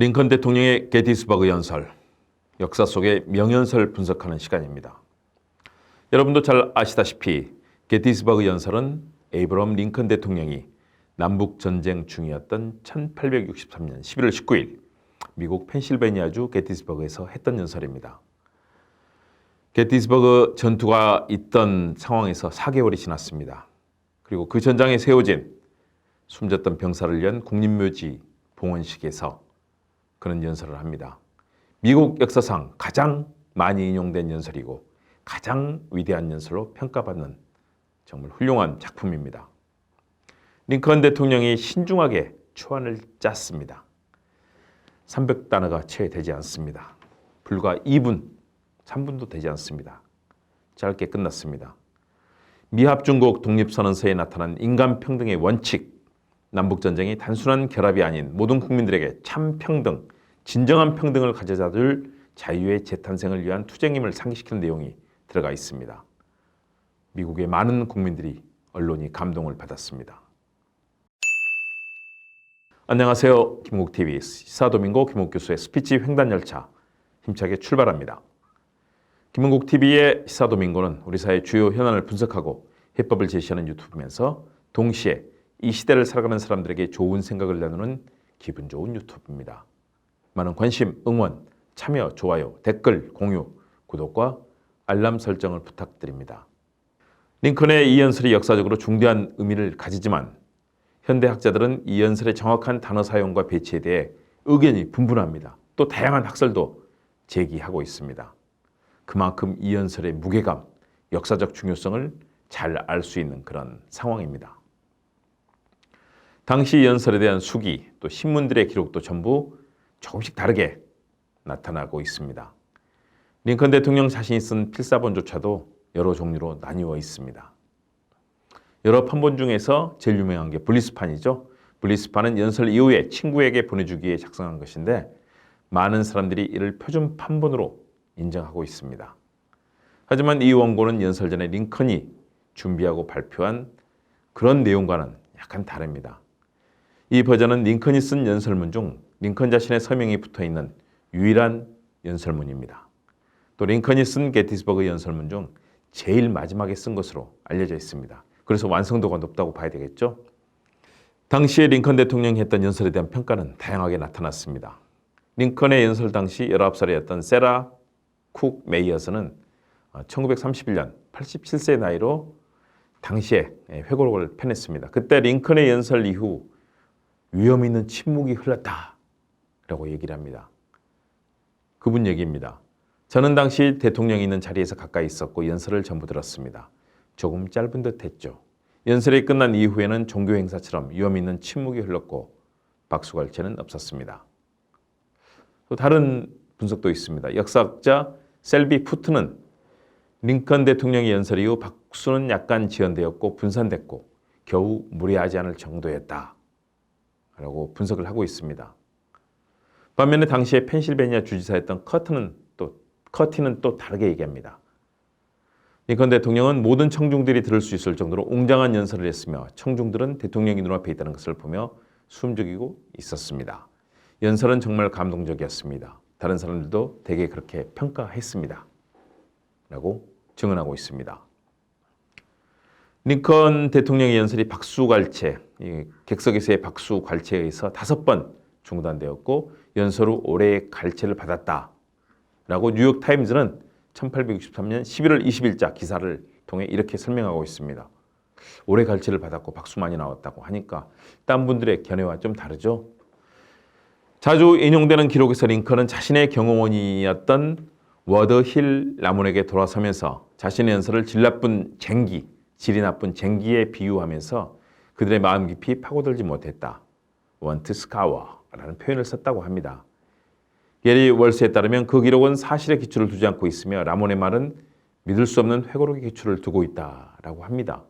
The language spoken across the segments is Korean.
링컨 대통령의 게티스버그 연설, 역사 속의 명연설 분석하는 시간입니다. 여러분도 잘 아시다시피 게티스버그 연설은 에이브럼 링컨 대통령이 남북 전쟁 중이었던 1863년 11월 19일 미국 펜실베니아주 게티스버그에서 했던 연설입니다. 게티스버그 전투가 있던 상황에서 4개월이 지났습니다. 그리고 그 전장에 세워진 숨졌던 병사를 위한 국립묘지 봉헌식에서 그런 연설을 합니다. 미국 역사상 가장 많이 인용된 연설이고 가장 위대한 연설로 평가받는 정말 훌륭한 작품입니다. 링컨 대통령이 신중하게 초안을 짰습니다. 300단어가 채 되지 않습니다. 불과 2분, 3분도 되지 않습니다. 짧게 끝났습니다. 미합중국 독립선언서에 나타난 인간평등의 원칙, 남북 전쟁이 단순한 결합이 아닌 모든 국민들에게 참 평등, 진정한 평등을 가져다 줄 자유의 재탄생을 위한 투쟁임을 상기시키는 내용이 들어가 있습니다. 미국의 많은 국민들이 언론이 감동을 받았습니다. 안녕하세요. 김국TV 시사도민고 김국 교수의 스피치 횡단 열차 힘차게 출발합니다. 김국TV의 시사도민고는 우리 사회 주요 현안을 분석하고 해법을 제시하는 유튜브면서 동시에 이 시대를 살아가는 사람들에게 좋은 생각을 나누는 기분 좋은 유튜브입니다. 많은 관심, 응원, 참여, 좋아요, 댓글, 공유, 구독과 알람 설정을 부탁드립니다. 링컨의 이 연설이 역사적으로 중대한 의미를 가지지만 현대 학자들은 이 연설의 정확한 단어 사용과 배치에 대해 의견이 분분합니다. 또 다양한 학설도 제기하고 있습니다. 그만큼 이 연설의 무게감, 역사적 중요성을 잘 알 수 있는 그런 상황입니다. 당시 연설에 대한 수기, 또 신문들의 기록도 전부 조금씩 다르게 나타나고 있습니다. 링컨 대통령 자신이 쓴 필사본조차도 여러 종류로 나뉘어 있습니다. 여러 판본 중에서 제일 유명한 게 블리스판이죠. 블리스판은 연설 이후에 친구에게 보내주기에 작성한 것인데 많은 사람들이 이를 표준 판본으로 인정하고 있습니다. 하지만 이 원고는 연설 전에 링컨이 준비하고 발표한 그런 내용과는 약간 다릅니다. 이 버전은 링컨이 쓴 연설문 중 링컨 자신의 서명이 붙어 있는 유일한 연설문입니다. 또 링컨이 쓴 게티스버그 연설문 중 제일 마지막에 쓴 것으로 알려져 있습니다. 그래서 완성도가 높다고 봐야 되겠죠. 당시에 링컨 대통령이 했던 연설에 대한 평가는 다양하게 나타났습니다. 링컨의 연설 당시 19살이었던 세라 쿡 메이어스는 1931년 87세 나이로 당시에 회고록을 펴냈습니다. 그때 링컨의 연설 이후 위험 있는 침묵이 흘렀다. 라고 얘기를 합니다. 그분 얘기입니다. 저는 당시 대통령이 있는 자리에서 가까이 있었고 연설을 전부 들었습니다. 조금 짧은 듯 했죠. 연설이 끝난 이후에는 종교 행사처럼 위험 있는 침묵이 흘렀고 박수갈채는 없었습니다. 또 다른 분석도 있습니다. 역사학자 셀비 푸트는 링컨 대통령의 연설 이후 박수는 약간 지연되었고 분산됐고 겨우 무례하지 않을 정도였다. 라고 분석을 하고 있습니다. 반면에 당시에 펜실베니아 주지사였던 커트는 또 커티는 또 다르게 얘기합니다. 링컨 대통령은 모든 청중들이 들을 수 있을 정도로 웅장한 연설을 했으며 청중들은 대통령이 눈앞에 있다는 것을 보며 숨죽이고 있었습니다. 연설은 정말 감동적이었습니다. 다른 사람들도 대개 그렇게 평가했습니다. 라고 증언하고 있습니다. 링컨 대통령의 연설이 박수갈채, 객석에서의 박수갈채에 의해서 다섯 번 중단되었고 연설 후 올해의 갈채를 받았다. 라고 뉴욕 타임즈는 1863년 11월 20일자 기사를 통해 이렇게 설명하고 있습니다. 올해 갈채를 받았고 박수 많이 나왔다고 하니까 딴 분들의 견해와 좀 다르죠. 자주 인용되는 기록에서 링컨은 자신의 경호원이었던 워드힐 라몬에게 돌아서면서 자신의 연설을 질 나쁜 쟁기, 질이 나쁜 쟁기에 비유하면서 그들의 마음 깊이 파고들지 못했다. 원트 스카워라는 표현을 썼다고 합니다. 게리 월스에 따르면 그 기록은 사실의 기초를 두지 않고 있으며 라몬의 말은 믿을 수 없는 회고록의 기초를 두고 있다라고 합니다.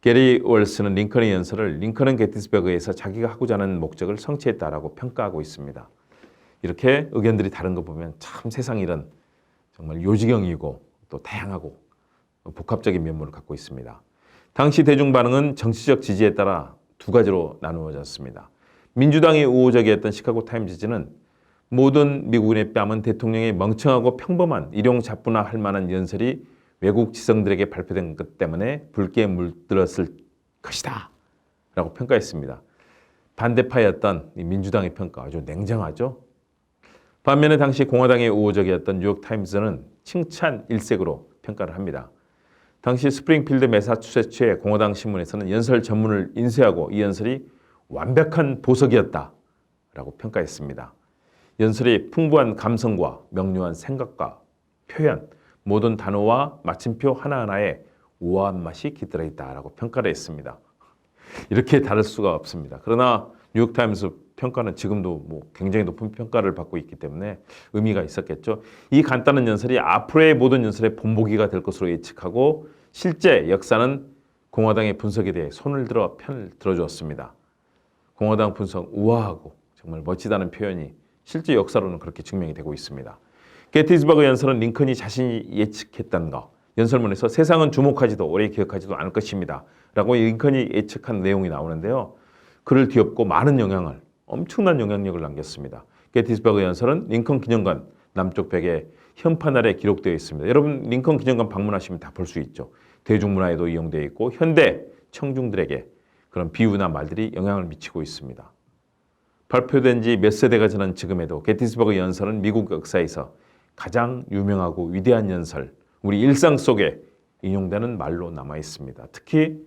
게리 월스는 링컨의 연설을 링컨은 게티스버그에서 자기가 하고자 하는 목적을 성취했다라고 평가하고 있습니다. 이렇게 의견들이 다른 거 보면 참 세상 일은 정말 요지경이고 또 다양하고 복합적인 면모를 갖고 있습니다. 당시 대중 반응은 정치적 지지에 따라 두 가지로 나누어졌습니다. 민주당이 우호적이었던 시카고 타임즈지는 모든 미국인의 뺨은 대통령의 멍청하고 평범한 일용 잡부나 할 만한 연설이 외국 지성들에게 발표된 것 때문에 붉게 물들었을 것이다. 라고 평가했습니다. 반대파였던 이 민주당의 평가 아주 냉정하죠. 반면에 당시 공화당의 우호적이었던 뉴욕타임즈는 칭찬 일색으로 평가를 합니다. 당시 스프링필드 매사추세츠의 공화당 신문에서는 연설 전문을 인쇄하고 이 연설이 완벽한 보석이었다라고 평가했습니다. 연설이 풍부한 감성과 명료한 생각과 표현, 모든 단어와 마침표 하나하나에 우아한 맛이 깃들어 있다라고 평가를 했습니다. 이렇게 다를 수가 없습니다. 그러나 뉴욕타임스 평가는 지금도 뭐 굉장히 높은 평가를 받고 있기 때문에 의미가 있었겠죠. 이 간단한 연설이 앞으로의 모든 연설의 본보기가 될 것으로 예측하고 실제 역사는 공화당의 분석에 대해 손을 들어 편을 들어주었습니다. 공화당 분석 우아하고 정말 멋지다는 표현이 실제 역사로는 그렇게 증명이 되고 있습니다. 게티즈버그 연설은 링컨이 자신이 예측했던 것 연설문에서 세상은 주목하지도 오래 기억하지도 않을 것입니다. 라고 링컨이 예측한 내용이 나오는데요. 그를 뒤엎고 많은 영향을 엄청난 영향력을 남겼습니다. 게티스버그 연설은 링컨 기념관 남쪽 벽에 현판 아래 기록되어 있습니다. 여러분 링컨 기념관 방문하시면 다 볼 수 있죠. 대중문화에도 이용되어 있고 현대 청중들에게 그런 비유나 말들이 영향을 미치고 있습니다. 발표된 지 몇 세대가 지난 지금에도 게티스버그 연설은 미국 역사에서 가장 유명하고 위대한 연설, 우리 일상 속에 인용되는 말로 남아 있습니다. 특히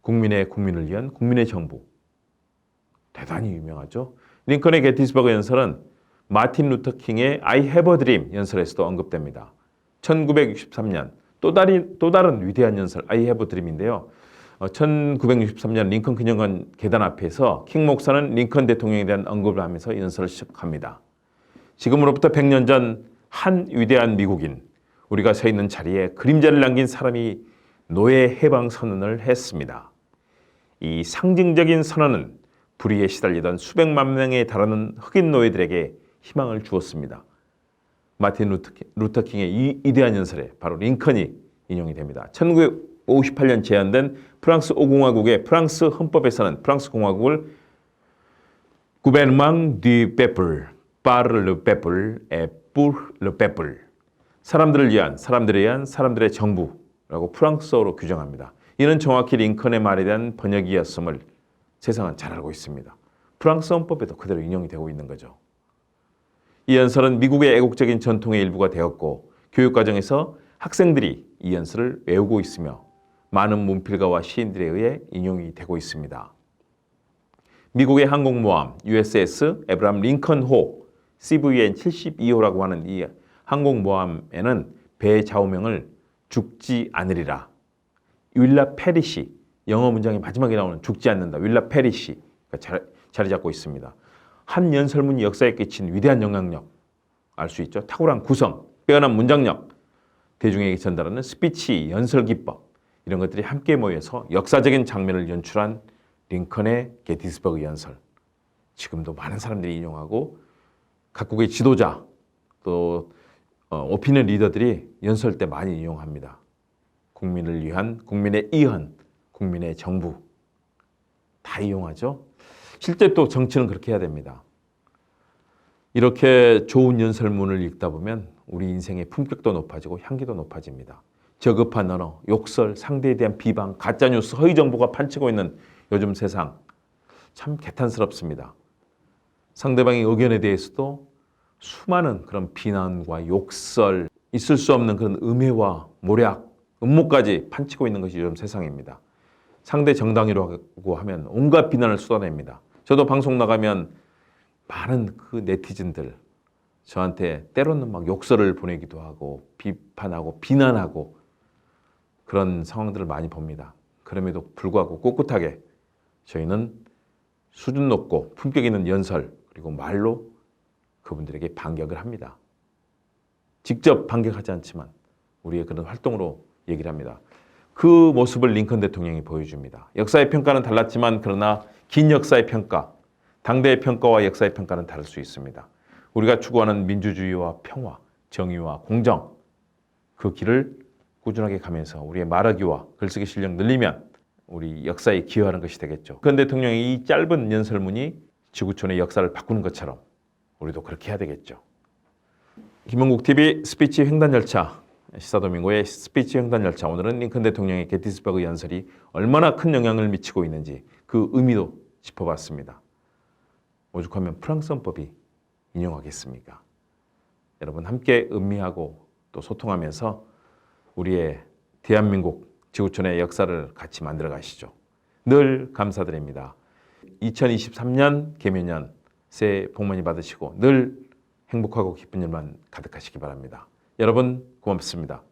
국민의 국민을 위한 국민의 정부 대단히 유명하죠. 링컨의 게티스버그 연설은 마틴 루터 킹의 I Have a Dream 연설에서도 언급됩니다. 1963년 또 다른 또 다른 위대한 연설 I Have a Dream인데요. 어, 1963년 링컨 기념관 계단 앞에서 킹 목사는 링컨 대통령에 대한 언급을 하면서 이 연설을 시작합니다. 지금으로부터 100년 전 한 위대한 미국인 우리가 서 있는 자리에 그림자를 남긴 사람이 노예 해방 선언을 했습니다. 이 상징적인 선언은 불의에 시달리던 수백만 명에 달하는 흑인 노예들에게 희망을 주었습니다. 마틴 루터, 킹의 이 위대한 연설에 바로 링컨이 인용이 됩니다. 1958년 제안된 프랑스 5공화국의 프랑스 헌법에서는 프랑스 공화국을 구베르망 디 페플, 파르 르 페플, 에 뿌르 르 페플 사람들을 위한 사람들에 의한 사람들의 정부라고 프랑스어로 규정합니다. 이는 정확히 링컨의 말에 대한 번역이었음을 세상은 잘 알고 있습니다. 프랑스 헌법에도 그대로 인용이 되고 있는 거죠. 이 연설은 미국의 애국적인 전통의 일부가 되었고 교육 과정에서 학생들이 이 연설을 외우고 있으며 많은 문필가와 시인들에 의해 인용이 되고 있습니다. 미국의 항공모함 USS 에브람 링컨 호 CVN 72호라고 하는 이 항공모함에는 배 좌우명을 죽지 않으리라 윌라 페리시 영어 문장의 마지막에 나오는 죽지 않는다 윌라 페리시 자리 잡고 있습니다. 한 연설문이 역사에 끼친 위대한 영향력 알 수 있죠. 탁월한 구성, 빼어난 문장력, 대중에게 전달하는 스피치, 연설 기법 이런 것들이 함께 모여서 역사적인 장면을 연출한 링컨의 게티스버그 연설. 지금도 많은 사람들이 인용하고 각국의 지도자 또 어, 오피니언 리더들이 연설 때 많이 인용합니다. 국민을 위한 국민의 이헌, 국민의 정부 다 이용하죠. 실제 또 정치는 그렇게 해야 됩니다. 이렇게 좋은 연설문을 읽다 보면 우리 인생의 품격도 높아지고 향기도 높아집니다. 저급한 언어, 욕설, 상대에 대한 비방, 가짜뉴스, 허위 정보가 판치고 있는 요즘 세상 참 개탄스럽습니다. 상대방의 의견에 대해서도 수많은 그런 비난과 욕설, 있을 수 없는 그런 음해와 모략, 음모까지 판치고 있는 것이 요즘 세상입니다. 상대 정당이라고 하면 온갖 비난을 쏟아냅니다. 저도 방송 나가면 많은 그 네티즌들 저한테 때로는 막 욕설을 보내기도 하고 비판하고 비난하고 그런 상황들을 많이 봅니다. 그럼에도 불구하고 꿋꿋하게 저희는 수준 높고 품격 있는 연설 그리고 말로 그분들에게 반격을 합니다. 직접 반격하지 않지만 우리의 그런 활동으로 얘기를 합니다. 그 모습을 링컨 대통령이 보여줍니다. 역사의 평가는 달랐지만 그러나 긴 역사의 평가, 당대의 평가와 역사의 평가는 다를 수 있습니다. 우리가 추구하는 민주주의와 평화, 정의와 공정 그 길을 꾸준하게 가면서 우리의 말하기와 글쓰기 실력 늘리면 우리 역사에 기여하는 것이 되겠죠. 근 대통령의 이 짧은 연설문이 지구촌의 역사를 바꾸는 것처럼 우리도 그렇게 해야 되겠죠. 김원국 TV 스피치 횡단 열차 시사도민고의 스피치 횡단 열차 오늘은 링컨 대통령의 게티스버그 연설이 얼마나 큰 영향을 미치고 있는지 그 의미도 짚어봤습니다. 오죽하면 프랑스 헌법이 인용하겠습니까? 여러분 함께 음미하고 또 소통하면서 우리의 대한민국 지구촌의 역사를 같이 만들어 가시죠. 늘 감사드립니다. 2023년 개묘년 새해 복 많이 받으시고 늘 행복하고 기쁜 일만 가득하시기 바랍니다. 여러분 고맙습니다.